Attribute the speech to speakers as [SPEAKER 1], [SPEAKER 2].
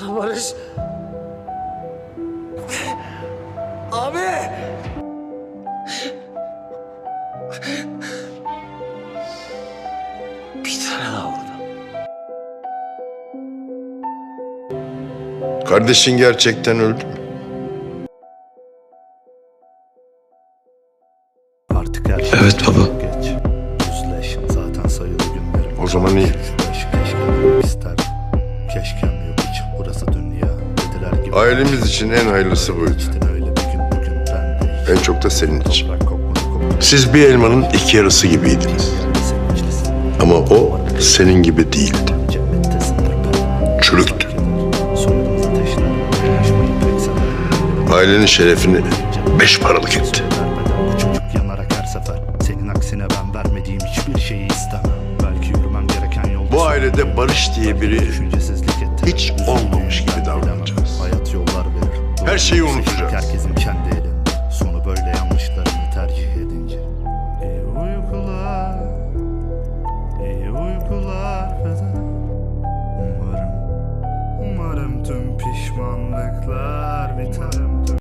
[SPEAKER 1] Lan Barış. Abi. Bir tane daha vurdu.
[SPEAKER 2] Kardeşin gerçekten öldü mü?
[SPEAKER 3] Artık her şey
[SPEAKER 4] Evet baba.
[SPEAKER 3] çok geç. Yüzleş zaten sayılı günlerim.
[SPEAKER 2] O zaman iyi.
[SPEAKER 3] Keşke demek isterdim. Keşkem
[SPEAKER 2] Ailemiz için en hayırlısı buydu. En çok da senin için. Siz bir elmanın iki yarısı gibiydiniz. Ama o senin gibi değildi. Çürüktü. Ailenin şerefini beş paralık etti.
[SPEAKER 3] Bu
[SPEAKER 2] ailede Barış diye biri hiç olmamış gibi davranacağız. Her şeyi unutacağız.
[SPEAKER 3] Herkesin kendi elinde. Sonu böyle yanlışlarını tercih edince. İyi uykular. iyi uykular beden. Umarım, umarım tüm biter.